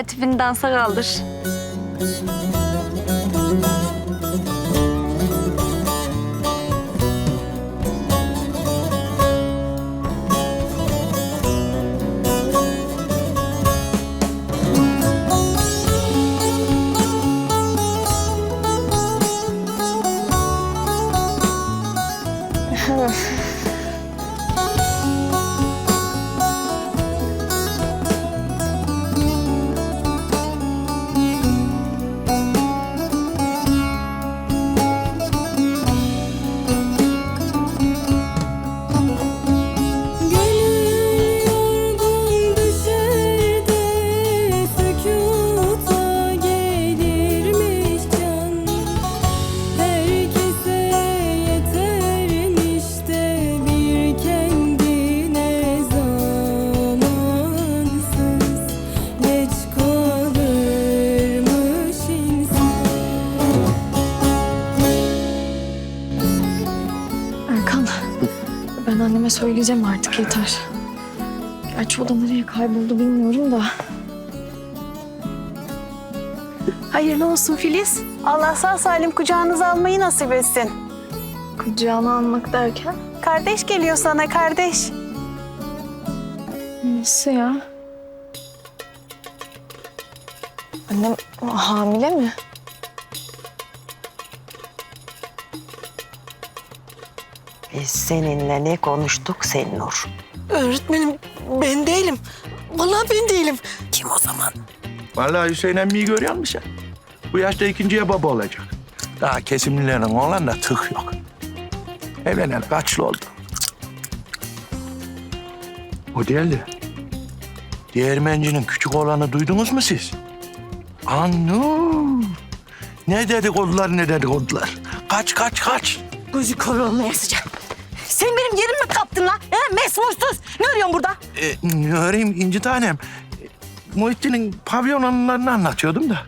de tertibini dansa kaldır. Ben anneme söyleyeceğim artık yeter. Gerçi o da nereye kayboldu bilmiyorum da. Hayırlı olsun Filiz. Allah sağ salim kucağınıza almayı nasip etsin. Kucağına almak derken? Kardeş geliyor sana kardeş. Nasıl ya? Annem hamile mi? Biz seninle ne konuştuk Senur? Öğretmenim ben değilim. Vallahi ben değilim. Kim o zaman? Vallahi Hüseyin emmiyi görüyor musun sen? Bu yaşta ikinciye baba olacak. Daha kesimlilerin oğlan da tık yok. Evlenen kaç yıl oldu? O değildi. Değirmencinin küçük oğlanı duydunuz mu siz? Annu. Ne dedikodular ne dedikodular. Kaç kaç kaç. Gözü kör olmaya lan? He, mesmursuz. Ne arıyorsun burada? E, ne arayayım inci tanem? Muhittin'in pavyon anılarını anlatıyordum da.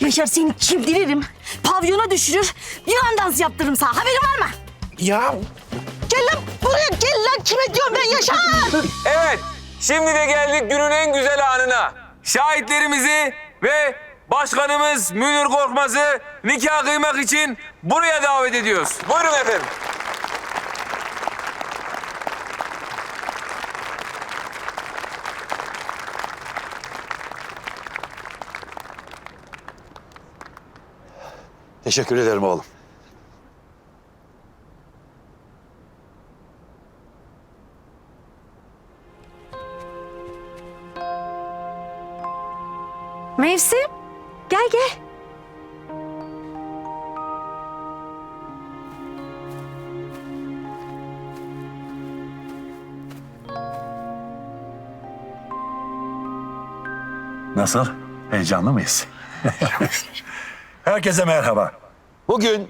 Yaşar seni çimdiririm. Pavyona düşürür. Yılan dansı yaptırırım sana. Haberin var mı? Ya Gel lan buraya gel lan. Kime diyorum ben Yaşar? Evet, şimdi de geldik günün en güzel anına. Şahitlerimizi ve başkanımız Münir Korkmaz'ı nikah kıymak için buraya davet ediyoruz. Buyurun efendim. Teşekkür ederim oğlum. Mevsim, gel gel. Nasıl? Heyecanlı mıyız? Herkese merhaba. Bugün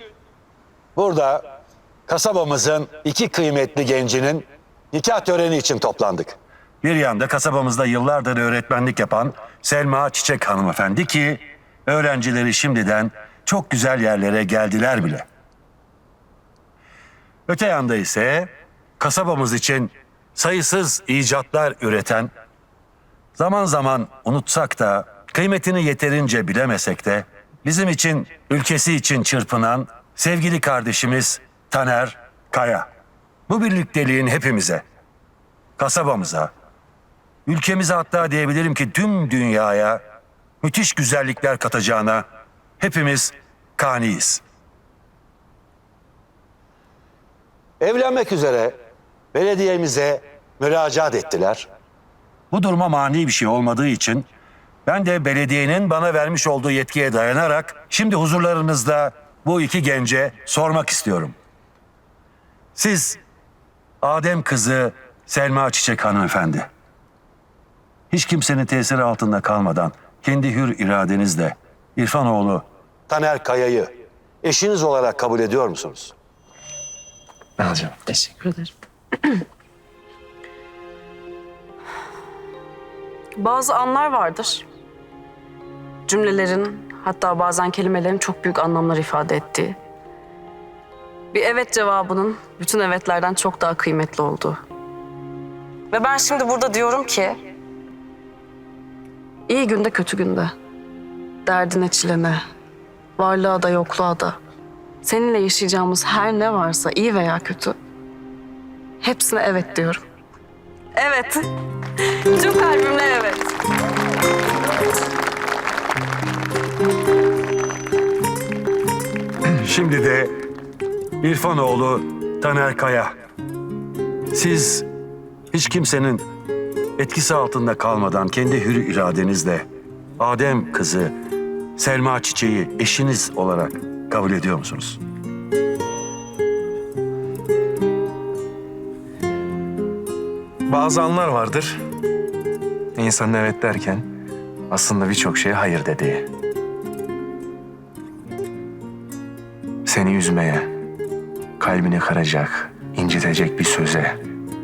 burada kasabamızın iki kıymetli gencinin nikah töreni için toplandık. Bir yanda kasabamızda yıllardır öğretmenlik yapan Selma Çiçek hanımefendi ki öğrencileri şimdiden çok güzel yerlere geldiler bile. Öte yanda ise kasabamız için sayısız icatlar üreten Zaman zaman unutsak da, kıymetini yeterince bilemesek de, bizim için, ülkesi için çırpınan sevgili kardeşimiz Taner Kaya. Bu birlikteliğin hepimize, kasabamıza, ülkemize hatta diyebilirim ki tüm dünyaya müthiş güzellikler katacağına hepimiz kaniyiz. Evlenmek üzere belediyemize müracaat ettiler. Bu duruma mani bir şey olmadığı için ben de belediyenin bana vermiş olduğu yetkiye dayanarak şimdi huzurlarınızda bu iki gence sormak istiyorum. Siz Adem kızı Selma Çiçek hanımefendi. Hiç kimsenin tesiri altında kalmadan kendi hür iradenizle İrfanoğlu Taner Kaya'yı eşiniz olarak kabul ediyor musunuz? Teşekkür ederim. Bazı anlar vardır. Cümlelerin hatta bazen kelimelerin çok büyük anlamlar ifade ettiği. Bir evet cevabının bütün evetlerden çok daha kıymetli olduğu. Ve ben şimdi burada diyorum ki... iyi günde kötü günde. Derdine çilene, varlığa da yokluğa da. Seninle yaşayacağımız her ne varsa iyi veya kötü. Hepsine evet diyorum. Evet. Tüm kalbimle evet. Şimdi de İrfanoğlu Taner Kaya. Siz hiç kimsenin etkisi altında kalmadan kendi hür iradenizle Adem kızı Selma Çiçeği eşiniz olarak kabul ediyor musunuz? Bazı anlar vardır. İnsanın evet derken aslında birçok şeye hayır dediği. Seni üzmeye, kalbini kıracak, incitecek bir söze,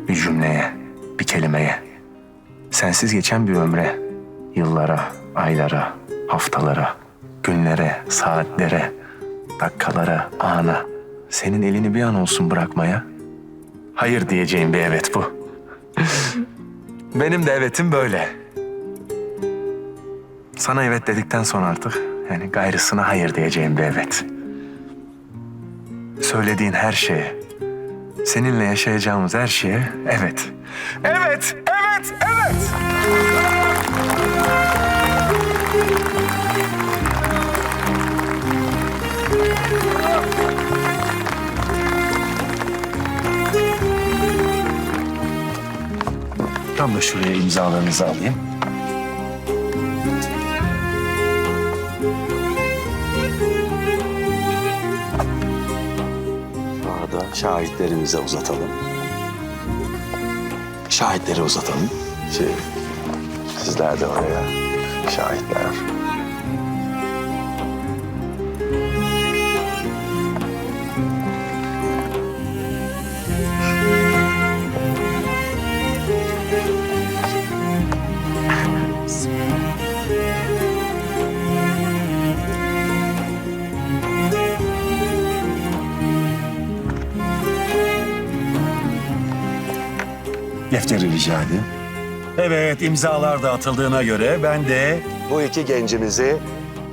bir cümleye, bir kelimeye. Sensiz geçen bir ömre, yıllara, aylara, haftalara, günlere, saatlere, dakikalara, ana. Senin elini bir an olsun bırakmaya. Hayır diyeceğim bir evet bu. Benim de evetim böyle. Sana evet dedikten sonra artık yani gayrısına hayır diyeceğim bir evet. Söylediğin her şeye, seninle yaşayacağımız her şeye evet. Evet, evet, evet. Tam da şuraya imzalarınızı alayım. Şahitlerimize uzatalım. Şahitleri uzatalım. Şey, sizler de oraya şahitler. Evet, imzalar da atıldığına göre ben de... Bu iki gencimizi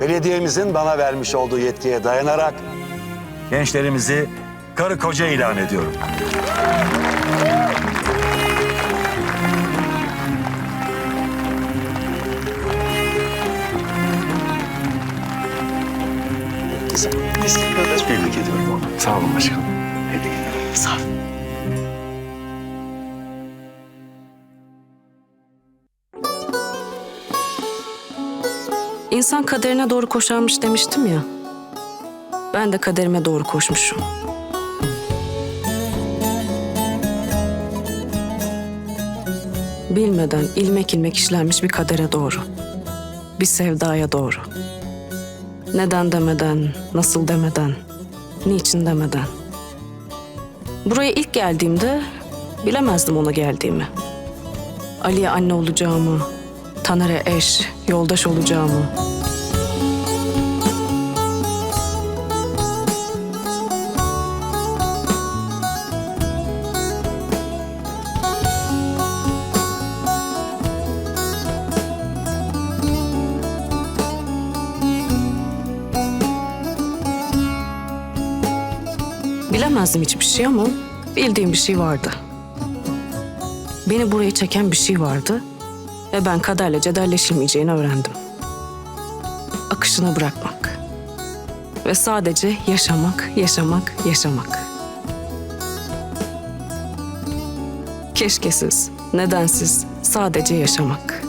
belediyemizin bana vermiş olduğu yetkiye dayanarak... Gençlerimizi karı koca ilan ediyorum. Güzel. Tebrik ediyorum. Sağ olun başkanım. Tebrik ederim. Sağ ol. İnsan kaderine doğru koşarmış demiştim ya. Ben de kaderime doğru koşmuşum. Bilmeden ilmek ilmek işlenmiş bir kadere doğru. Bir sevdaya doğru. Neden demeden, nasıl demeden, niçin demeden. Buraya ilk geldiğimde bilemezdim ona geldiğimi. Ali'ye anne olacağımı, Taner'e eş, yoldaş olacağımı. Bilemezdim hiçbir şey ama bildiğim bir şey vardı. Beni buraya çeken bir şey vardı ve ben kaderle cederleşilmeyeceğini öğrendim. Akışına bırakmak. Ve sadece yaşamak, yaşamak, yaşamak. Keşkesiz, nedensiz, sadece yaşamak.